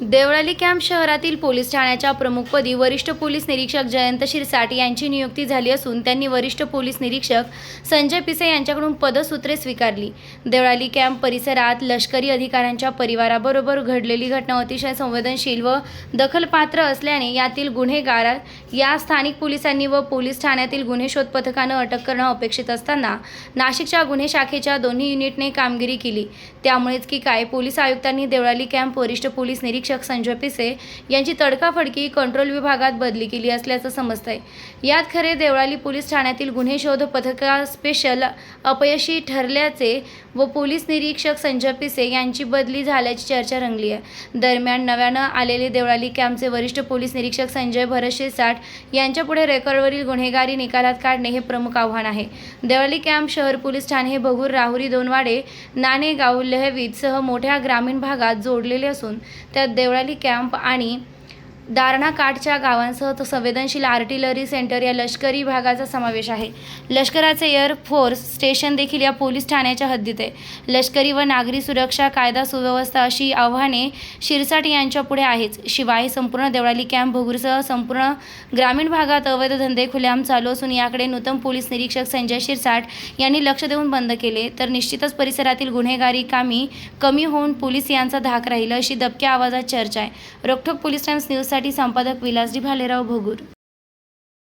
Deolali camp शहरातील police ठाण्याच्या प्रमुखपदी वरिष्ठ पोलीस निरीक्षक जयंत शिरसाट यांची नियुक्ती झाली असून त्यांनी वरिष्ठ पोलीस निरीक्षक संजय पिसे यांच्याकडून पदसूत्रे स्वीकारली. देवळाली कॅम्प परिसरात लष्करी अधिकाऱ्यांच्या परिवाराबरोबर घडलेली घटना अतिशय संवेदनशील व दखलपात्र असल्याने यातील गुन्हेगार या स्थानिक पोलिसांनी व पोलीस ठाण्यातील गुन्हे शोध पथकानं अटक करणं अपेक्षित असताना नाशिकच्या गुन्हे शाखेच्या दोन्ही युनिटने कामगिरी केली. त्यामुळेच की काय पोलीस आयुक्तांनी देवळाली कॅम्प वरिष्ठ पोलीस निरीक्षक संजय पिसे यांची तडकाफडकी कंट्रोल विभागात बदली केली असल्याचं समजतंय. यात खरे देवळाली पोलीस ठाण्यातील गुन्हे शोध पथका स्पेशल अपयशी ठरल्याचे व पोलीस निरीक्षक संजय पिसे यांची बदली झाल्याची चर्चा रंगली आहे. दरम्यान नव्यानं आलेले देवळाली कॅम्पचे वरिष्ठ पोलीस निरीक्षक संजय भरत शिरसाट यांच्यापुढे रेकॉर्डवरील गुन्हेगारी निकालात काढणे हे प्रमुख आव्हान आहे. देवळाली कॅम्प शहर पोलीस ठाणे हे भगूर राहुरी दोनवाडे नाणेगाव लहवीत सह मोठ्या ग्रामीण भागात जोडलेले असून त्यात देवळाली कॅम्प आणि दारणा काठच्या गावांसह तो संवेदनशील आर्टिलरी सेंटर या लष्करी भागाचा समावेश आहे. लष्कराचे एअरफोर्स स्टेशन देखील या पोलीस ठाण्याच्या हद्दीत आहे. लष्करी व नागरी सुरक्षा कायदा सुव्यवस्था अशी आव्हाने शिरसाट यांच्या पुढे आहेच. शिवाय संपूर्ण देवळाली कॅम्प भोगूरसह संपूर्ण ग्रामीण भागात अवैध धंदे खुलेआम चालू असून याकडे नूतन पोलीस निरीक्षक संजय शिरसाट यांनी लक्ष देऊन बंद केले तर निश्चितच परिसरातील गुन्हेगारी कामी कमी होऊन पोलीस यांचा धाक राहील अशी दबक्या आवाजात चर्चा आहे. रोखोक पोलीस टाइम्स न्यूजसाठी संपादक विलासजी भालेराव भोगूर